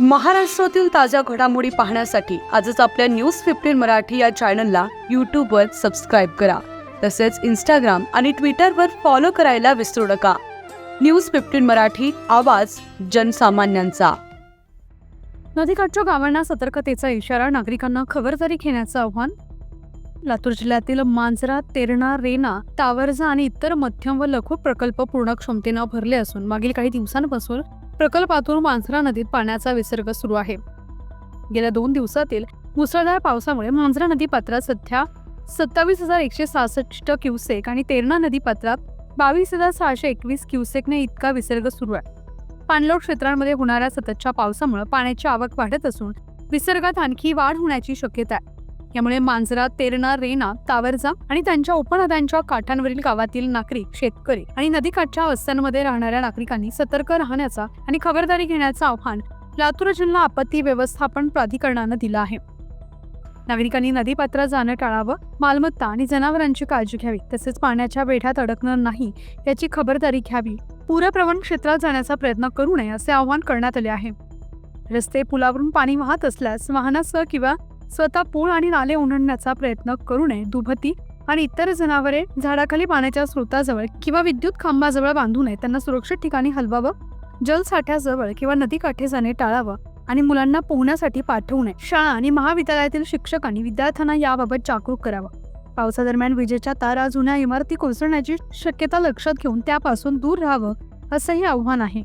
महाराष्ट्रातील ताज्या घडामोडी पाहण्यासाठी आजच आपल्या न्यूज फिफ्टीन मराठी या चॅनलला यूट्यूबवर सबस्क्राईब करा. तसेच इंस्टाग्राम आणि ट्विटरवर फॉलो करायला विसरू नका. न्यूज फिफ्टीन मराठी आवाज जनसामान्यांचा. नदीकाठच्या गावांना सतर्कतेचा इशारा नागरिकांना खबरदारी घेण्याचं आव्हान? लातूर जिल्ह्यातील मांजरा तेरणा रेना तावरजा आणि इतर मध्यम व लघु प्रकल्प पूर्ण क्षमतेनं भरले असून मागील काही दिवसांपासून प्रकल्पातून मांजरा नदीत पाण्याचा विसर्ग सुरू आहे. गेल्या दोन दिवसातील मुसळधार पावसामुळे मांजरा नदी पात्रात सध्या सत्तावीस हजार एकशे सहासष्ट क्युसेक आणि तेरणा नदी पात्रात बावीस हजार सहाशे एकवीस क्युसेकने इतका विसर्ग सुरू आहे. पाणलोट क्षेत्रांमध्ये होणाऱ्या सततच्या पावसामुळे पाण्याची आवक वाढत असून विसर्गात आणखी वाढ होण्याची शक्यता आहे. यामुळे मांजरा तेरणा रेना तावरजा आणि त्यांच्या उपनद्यांच्या काठांवरील गावातील नागरिक शेतकरी आणि नदीकाठच्या वस्त्यांमध्ये राहणाऱ्या नागरिकांनी सतर्क राहण्याचा आणि खबरदारी घेण्याचं आव्हान लातूर जिल्हा आपत्ती व्यवस्थापन प्राधिकरणानं दिलं आहे. नागरिकांनी नदीपात्रात जाणं टाळावं मालमत्ता आणि जनावरांची काळजी घ्यावी तसेच पाण्याच्या वेढ्यात अडकणार नाही याची खबरदारी घ्यावी पूरप्रवण क्षेत्रात जाण्याचा प्रयत्न करू नये असे आवाहन करण्यात आले आहे. रस्ते पुलावरून पाणी वाहत असल्यास वाहनासह किंवा स्वतः पूळ आणि नाले ओलांडण्याचा प्रयत्न करू नये दुभती आणि इतर जनावरे झाडाखाली पाण्याच्या स्रोताजवळ किंवा विद्युत खांबाजवळ बांधू नये. त्यांना सुरक्षित ठिकाणी हलवावं जलसाठ्याजवळ किंवा नदीकाठी जाणे टाळावं आणि मुलांना पोहण्यासाठी पाठवू नये. शाळा आणि महाविद्यालयातील शिक्षकांनी विद्यार्थ्यांना याबाबत जागरूक करावं. पावसादरम्यान विजेच्या तारा जुन्या इमारती कोसळण्याची शक्यता लक्षात घेऊन त्यापासून दूर राहावं असंही आव्हान आहे.